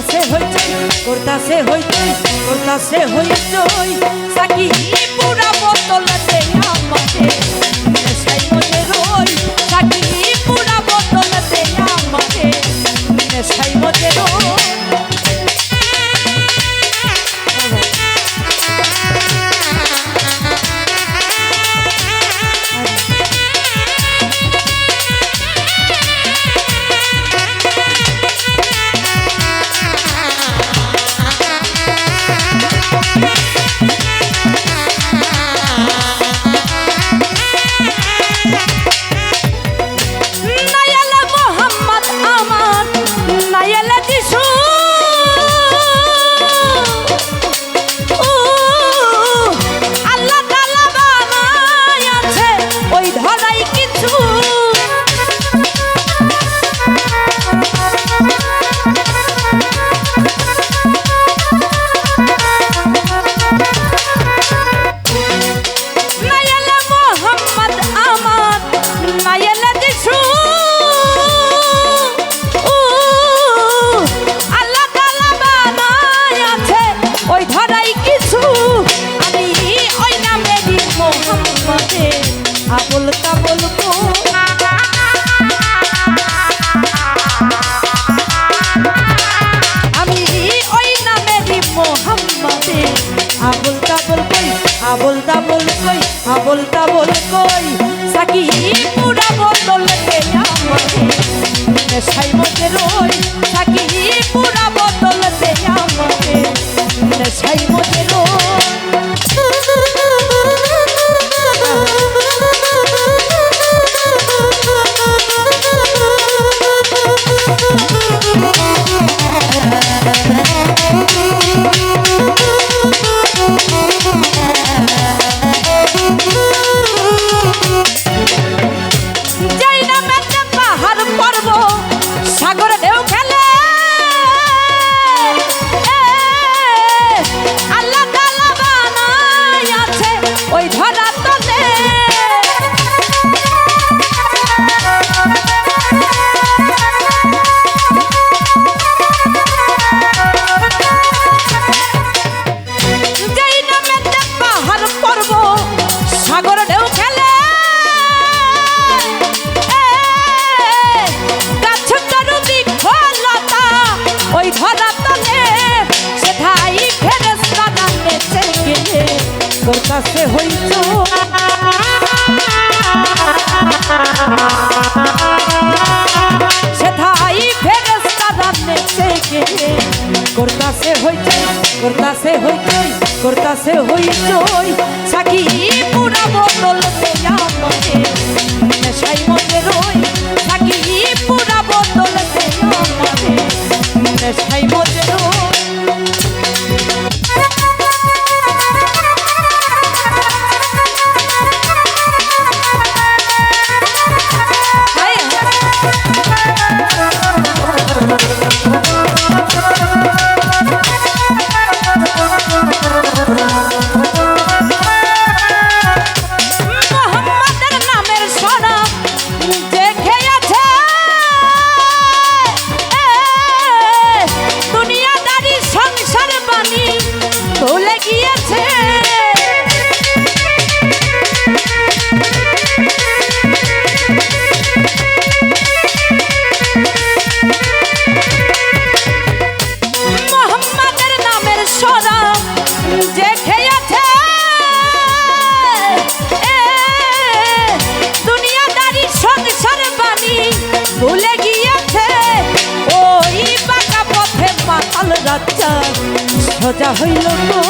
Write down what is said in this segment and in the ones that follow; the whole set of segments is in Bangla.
করতাছে হইচই করতাছে হইচই করতাছে হইচই সাকি পুরা আবল কাবল আমি ওই নামেরি মোহাম্মদে। আবল কাবল কই, আবল দাবল কই, আবল দাবল কই। সাকি পুরা বদল কে ওই ধরা হইতে লাচ্চা সোজা হইল তো।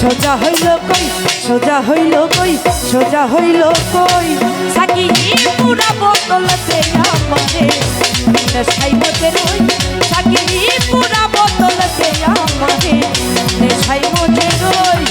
সোজা হইল কই, সোজা হইল কই, সোজা হইল কই। সাকি পুরা বোতলতে আমারে নেশাই মতে রই। সাকি পুরা বোতলতে আমারে নেশাই মতে রই।